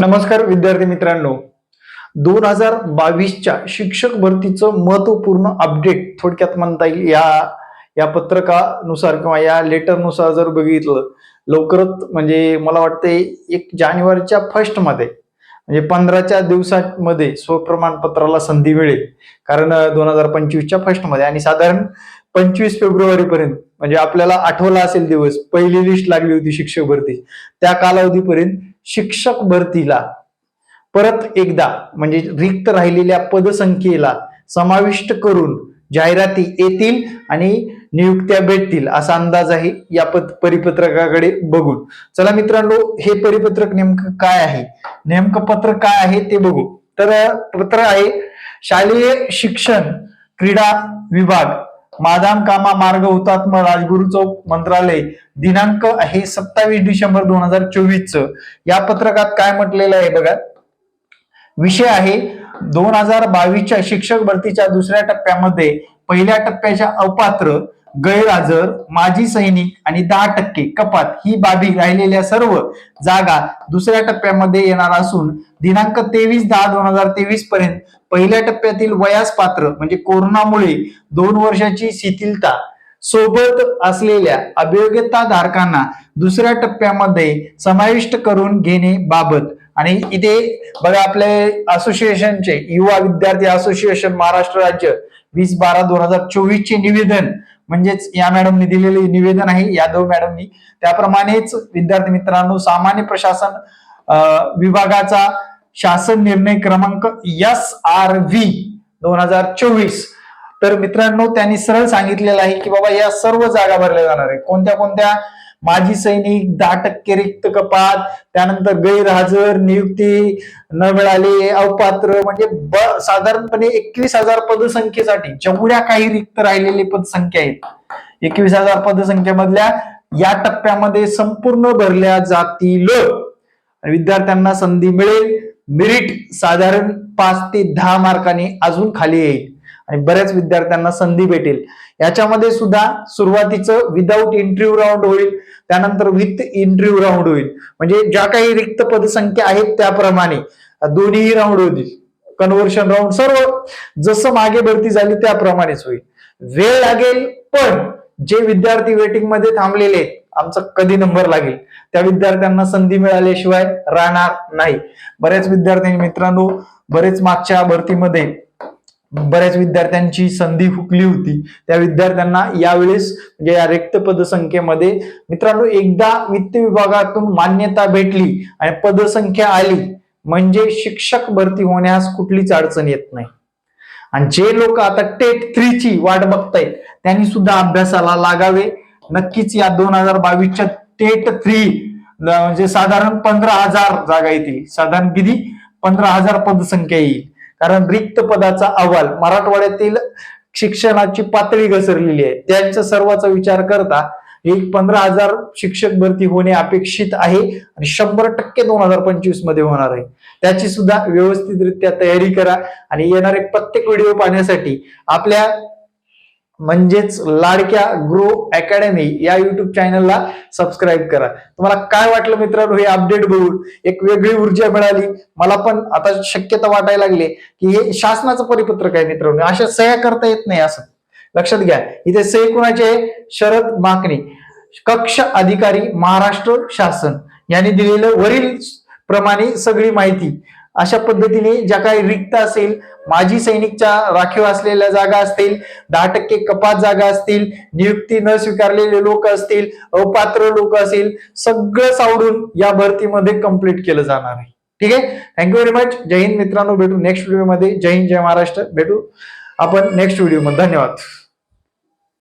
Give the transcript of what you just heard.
नमस्कार विद्यार्थी मित्रांनो. दोन हजार बावीसच्या शिक्षक भरतीचं महत्त्वपूर्ण अपडेट थोडक्यात म्हणता येईल. या या पत्रकानुसार किंवा या लेटरनुसार जर बघितलं लवकरच म्हणजे मला वाटते एक जानेवारीच्या फर्स्टमध्ये म्हणजे पंधराच्या दिवसांमध्ये स्वप्रमाणपत्राला संधी मिळेल. कारण दोन हजार पंचवीसच्या फर्स्टमध्ये आणि साधारण पंचवीस फेब्रुवारी पर्यंत म्हणजे आपल्याला आठवला असेल दिवस पहिली लिस्ट लागली होती शिक्षक भरती त्या कालावधीपर्यंत शिक्षक भरतीला. परत एकदा म्हणजे रिक्त राहिलेल्या पदसंख्येला समाविष्ट करून जाहिराती येतील आणि नियुक्त्या भेटतील असा अंदाज आहे या पद परिपत्रकाकडे बघून. चला मित्रांनो हे परिपत्रक नेमकं काय आहे? नेमकं पत्र काय आहे ते बघू. तर पत्र आहे शालेय शिक्षण क्रीडा विभाग. मादाम कामा मार्ग हुतात्मा राजगुरु चौक मंत्रालय दिनांक आहे सत्तावीस डिसेंबर दोन हजार चोवीस च या पत्रकात काय म्हटलेलं आहे बघा? विषय आहे दोन हजार बावीसच्या शिक्षक भरतीच्या दुसऱ्या टप्प्यामध्ये पहिल्या टप्प्याच्या अपात्र गैरहजर माजी सैनिक आणि दहा टक्के कपात ही बाबी राहिलेल्या सर्व जागा दुसऱ्या टप्प्यामध्ये येणार असून दिनांक तेवीस दहा दोन हजार तेवीस पर्यंत पहिल्या टप्प्यातील वयास पात्र म्हणजे कोरोनामुळे दोन वर्षाची शिथिलता सोबत असलेल्या अभियोग्यता धारकांना दुसऱ्या टप्प्यामध्ये समाविष्ट करून घेणे बाबत. आणि इथे बघा आपले असोसिएशनचे युवा विद्यार्थी असोसिएशन महाराष्ट्र राज्य वीस बारा दोन हजार चोवीस चे निवेदन म्हणजेच या मॅडमनी दिलेले निवेदन आहे यादव मॅडमनी. त्याप्रमाणेच विद्यार्थी मित्रांनो सामान्य प्रशासन विभागाचा शासन निर्णय क्रमांक एस आर व्ही दोन हजार चोवीस. तर मित्रांनो त्यांनी सरळ सांगितलेलं आहे की बाबा या सर्व जागा भरल्या जाणार आहे कोणत्या कोणत्या माजी सैनिक दहा टक्के रिक्त कपात त्यानंतर गैरहजर नियुक्ती न मिळाले अपात्र म्हणजे ब साधारणपणे एकवीस हजार पदसंख्येसाठी जेवढ्या काही रिक्त राहिलेले पदसंख्या आहेत एकवीस हजार पदसंख्येमधल्या या टप्प्यामध्ये संपूर्ण भरल्या जातील विद्यार्थ्यांना संधी मिळेल. मेरिट साधारण पाच ते दहा मार्कांनी अजून खाली येईल. आणि बऱ्याच विद्यार्थ्यांना संधी भेटेल. याच्यामध्ये सुद्धा सुरुवातीचं विदाऊट इंटरव्ह्यू राऊंड होईल त्यानंतर विथ इंटरव्ह्यू राऊंड होईल. म्हणजे ज्या काही रिक्त पदसंख्या आहेत त्याप्रमाणे दोन्हीही राऊंड होतील. कन्व्हर्शन राऊंड सर्व जसं मागे भरती झाली त्याप्रमाणेच होईल. वेळ लागेल पण जे विद्यार्थी वेटिंगमध्ये थांबलेले आहेत आमचा कधी नंबर लागेल? त्या विद्यार्थ्यांना संधी मिळाल्याशिवाय राहणार नाही. बऱ्याच विद्यार्थ्यांनी मित्रांनो बरेच मागच्या भरतीमध्ये बऱ्याच विद्यार्थ्यांची संधी हुकली होती. त्या विद्यार्थ्यांना यावेळेस म्हणजे या रिक्त पदसंख्येमध्ये मित्रांनो एकदा वित्त विभागातून मान्यता भेटली आणि पदसंख्या आली म्हणजे शिक्षक भरती होण्यास कुठलीच अडचण येत नाही. आणि जे लोक आता टेट थ्रीची वाट बघतायत त्यांनी सुद्धा अभ्यासाला लागावे. नक्कीच या दोन हजार बावीसच्या टेट थ्री म्हणजे साधारण पंधरा हजार जागा येतील. साधारण किती? पंधरा हजार पदसंख्या येईल. कारण रिक्त पदाचा अहवाल मराठवाड्यातील शिक्षणाची पातळी घसरलेली आहे. त्यांच्या सर्वाचा विचार करता एक पंधरा हजार शिक्षक भरती होणे अपेक्षित आहे आणि शंभर टक्के दोन हजार पंचवीसमध्ये होणार आहे. त्याची सुद्धा व्यवस्थितरित्या तयारी करा आणि येणारे प्रत्येक व्हिडिओ पाहण्यासाठी आपल्या म्हणजेच लाडक्या ग्रो अकॅडमी या युट्यूब चॅनलला सबस्क्राईब करा. तुम्हाला काय वाटलं मित्रांनो हे अपडेट बघून? एक वेगळी ऊर्जा मिळाली. मला पण आता शक्यता वाटायला लागली की हे शासनाचं परिपत्रक आहे मित्रांनो. अशा सह्या करता येत नाही असं. लक्षात घ्या. इथे सही कुणाचे आहे? शरद माकणी कक्ष अधिकारी महाराष्ट्र शासन. यांनी दिलेलं वरील प्रमाणे सगळी माहिती. अशा पद्धतीने ज्या काही रिक्त असेल माजी सैनिकच्या राखीव असलेल्या जागा असतील दहा टक्के कपात जागा असतील नियुक्ती न स्वीकारलेले लोक असतील अपात्र लोक असतील सगळं सावडून या भरतीमध्ये कंप्लीट केलं जाणार आहे. ठीक आहे? थँक्यू व्हेरी मच जय हिंद मित्रांनो भेटू नेक्स्ट व्हिडिओमध्ये जय हिंद जय महाराष्ट्र. भेटू. आपण नेक्स्ट व्हिडिओमध्ये धन्यवाद.